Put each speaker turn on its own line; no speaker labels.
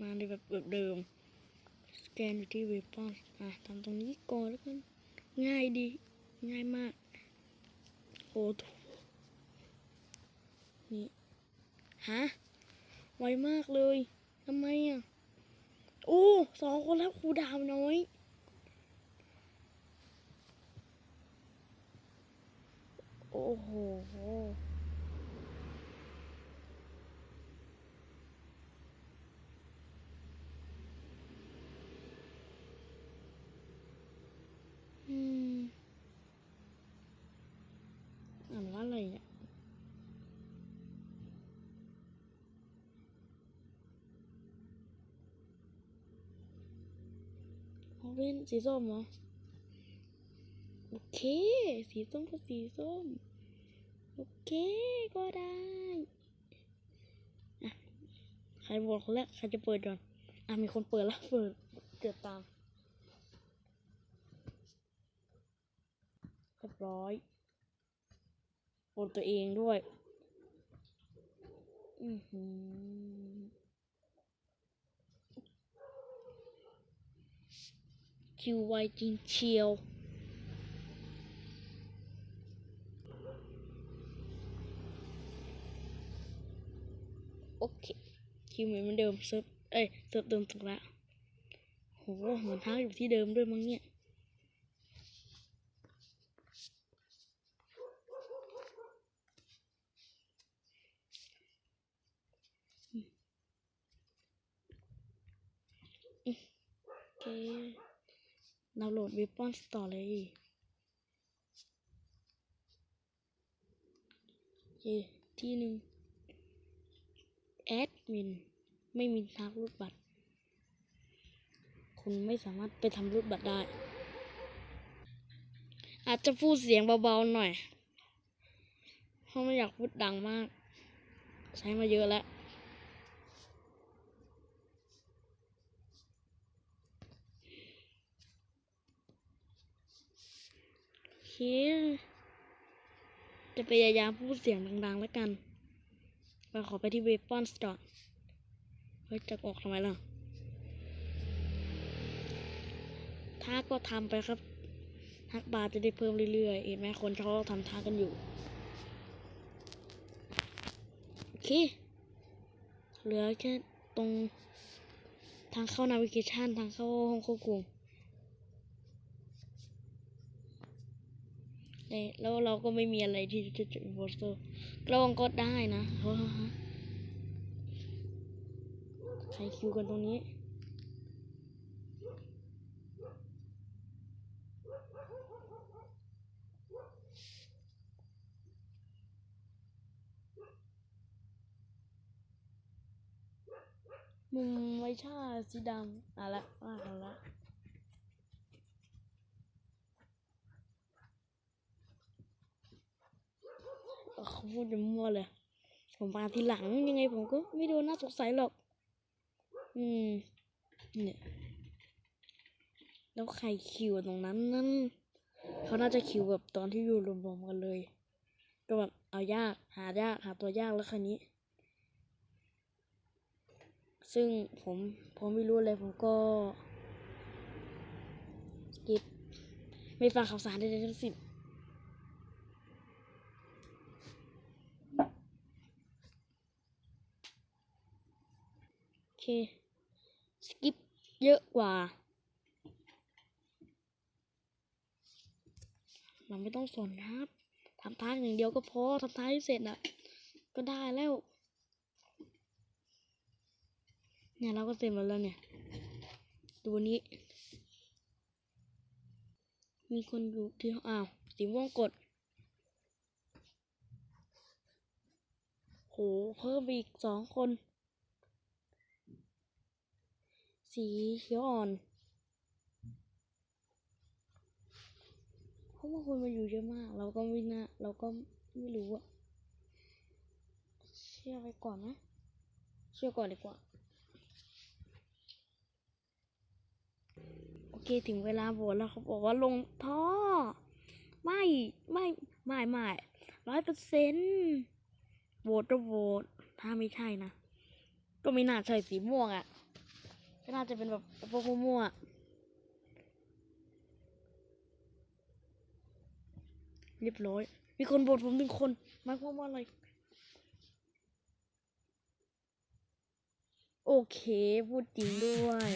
มาในแบบแบบเดิม สแกนอยู่ที่เวปอนอะทำตรงนี้ก่อนแล้วกัน ง่ายดี ง่ายมาก โอ้โถนี่ ฮะ ไวมากเลย ทำไมอะ โอ้สองคนแล้วครูดาวน้อย โอ้โห อืมอ่านว่าอะไรเนี่ย เป็นสีส้มเหรอ โอเค สีส้มก็สีส้ม โอเคก็ได้อะใครบอกคนแรกใครจะเปิดก่อน อะมีคนเปิดแล้วเปิดเกิดตามเรียบร้อยโอนตัวเองด้วย อือหือ คิวไวจริงเชียวโอเคคิวเหมือนเดิมเซิร์ฟเอ้ยเซิร์ฟเดิมถูกแล้วโหเหมือนท้าอยู่ที่เดิมด้วยมั้งเนี่ยโอเค ดาวน์โหลด Weapons ต่อเยที่หนึ่งแอดมิน ไม่มีทางรูดบัตร คุณไม่สามารถไปทำรูดบัตรได้ อาจจะพูดเสียงเบาๆหน่อย เพราะไม่อยากพูดดังมาก ใช้มาเยอะแล้ว โอเค จะพยายามพูดเสียงดังๆแล้วกันเราขอไปที่ Weapons ก่อนเฮ้ยจะออกทำไมล่ะถ้าก็ทำไปครับทักบาร์จะได้เพิ่มเรื่อยๆ เห็นไหมคนเขาทำท่ากันอยู่ โอเค เหลือแค่ตรงทางเข้านาวิเกชันทางเข้าห้องควบคุม เนี่ย แล้วเราก็ไม่มีอะไรที่จะจุดอินโพสเตอร์กล้องก็ได้นะเฮ้ยใครคิวกันตรงนี้มุมไว้ชาสีดำอะละว่ากันละ เขาพูดจะมั่วเลย ผมมาทีหลังยังไงผมก็ไม่โดนน่าสงสัยหรอก อืม เนี่ย แล้วใครคิวตรงนั้นนั่นเขาน่าจะคิวแบบตอนที่อยู่รวมๆกันเลย ก็แบบเอายากหายากหาตัวยากแล้วคันนี้ ซึ่งผมผมไม่รู้เลยผมก็กิปไม่ฟังข่าวสารใดๆทั้งสิ้น โอเค สกิปเยอะกว่า เราไม่ต้องสนนะครับทำทางอย่างเดียวก็พอทำทางให้เสร็จอะก็ได้แล้ว เนี่ยเราก็เสร็จหมดแล้วเนี่ย ตัวนี้ มีคนอยู่ที่อ้าวสีม่วงกดโหเพิ่มอีกสองคน สีเขียวอ่อนเพราะว่าคนมาอยู่เยอะมาก เราก็ไม่น่าเราก็ไม่รู้อะเชื่อไปก่อนนะ เชื่อก่อนดีกว่า โอเคถึงเวลาโหวตแล้วเขาบอกว่าลงท่อ ไม่ไม่ไม่ไม่ร้อยเปอร์เซ็นต์โหวตก็โหวตถ้าไม่ใช่นะ ก็ไม่น่าใช่สีม่วงอะ่ะ ก็น่าจะเป็นแบบพวกม่วงๆอะเรียบร้อย มีคนบทผมหนึ่งคนหมายความว่าอะไร โอเค พูดจริงด้วย